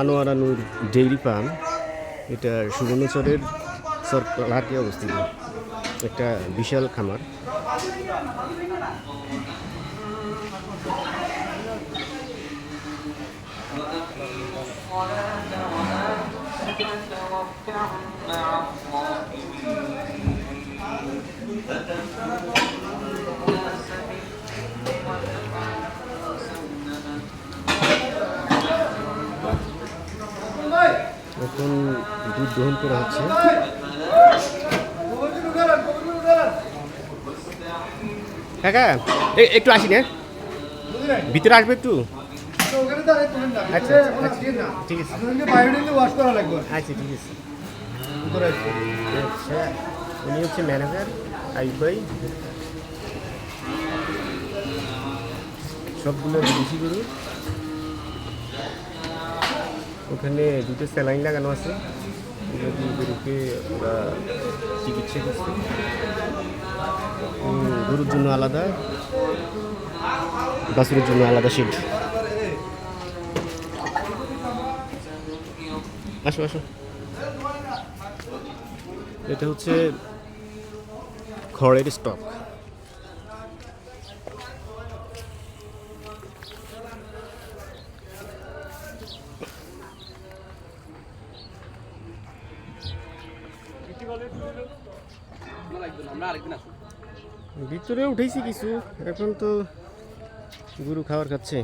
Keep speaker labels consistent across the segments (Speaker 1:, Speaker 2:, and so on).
Speaker 1: আনোয়ারা নূর dairy farm এটা সুবর্ণচরের সরকারহাটে অবস্থিত। একটা বিশাল খামার। এখন দুধ দহন করা হচ্ছে। কাকা একটু আসি না? ভিতরে আসবে একটু? আচ্ছা, ঠিক আছে।
Speaker 2: লাগবে
Speaker 1: আচ্ছা ঠিক আছে। উনি হচ্ছে ম্যানেজার ভাই। সবগুলো বিদেশি গরু। ওখানে দুটো স্যালাইন লাগানো আছে। গরুকে ওরা চিকিৎসা করছে। গরুর জন্য আলাদা, বাছুরের জন্য আলাদা শিল্ড আসো আসো। এটা হচ্ছে খড়ের স্টক ভিতরে উঠেছি কিছু এখন তো গরু খাবার খাচ্ছে।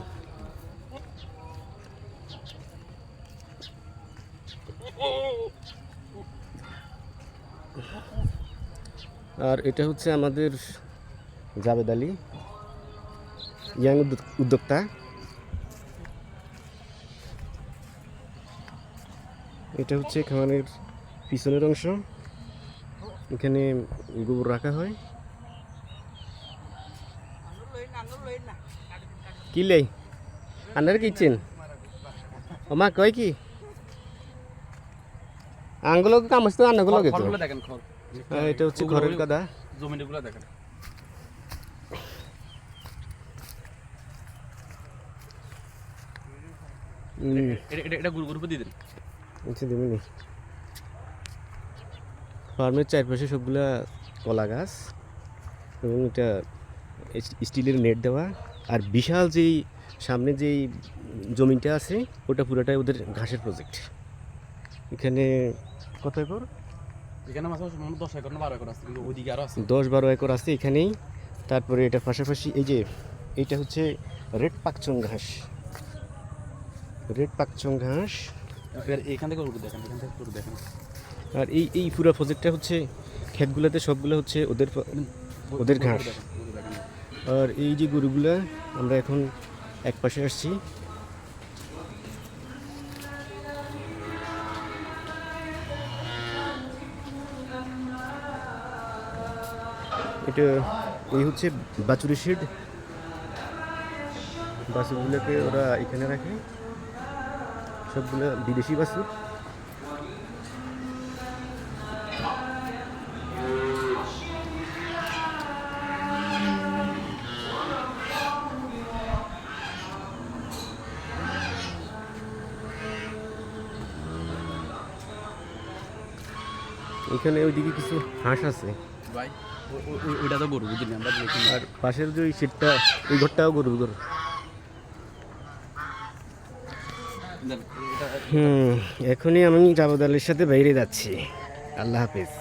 Speaker 1: আর এটা হচ্ছে আমাদের জাবেদ আলী ইয়াং উদ্যোক্তা। এটা হচ্ছে খামারের পিছনের অংশ। এখানে গোবর রাখা হয়। কি লেই আন্নার কিচেন ওমা কয় কি? আঙ্গুলো কাম আসতো আন্নাগুলো
Speaker 3: দেখেন
Speaker 1: এটা হচ্ছে ঘরের কাদা।
Speaker 3: জমিগুলো দেখেন।
Speaker 1: ফার্মের চারপাশে সবগুলা কলা গাছ এবং এটা স্টিলের নেট দেওয়া। আর বিশাল যেই সামনে যেই জমিটা আছে ওটা পুরোটাই ওদের ঘাসের প্রজেক্ট এখানে কত একর
Speaker 3: এখানে মাছ মনে দশ একর না বারো একর আছে কিন্তু ওইদিকে আছে।
Speaker 1: দশ বারো একর আছে এখানেই। তারপরে এটা পাশাপাশি এই যে এটা হচ্ছে রেড পাকচং ঘাস। রেড পাকচং ঘাস।
Speaker 3: এবার এখান থেকে দেখেন এখান থেকে দেখেন।
Speaker 1: আর এই এই পুরো প্রজেক্টটা হচ্ছে ক্ষেতগুলোতে সবগুলো হচ্ছে ওদের ওদের ঘাস। আর এই যে গরুগুলা আমরা এখন এক পাশে আসছি। এটা এই হচ্ছে বাছুরি শেড। বাছুরগুলোকে ওরা এখানে রাখে। সবগুলো বিদেশি বাছুর। এখানে ওইদিকে কিছু হাঁস আছে।
Speaker 3: ভাই? ওইটা তো গরু বুঝলি আমরা
Speaker 1: আর পাশের যে ওই সিটটা ওই ঘরটাও হুম এখনই আমি জাবেদ আলীর সাথে বাইরে যাচ্ছি। আল্লাহ হাফিজ।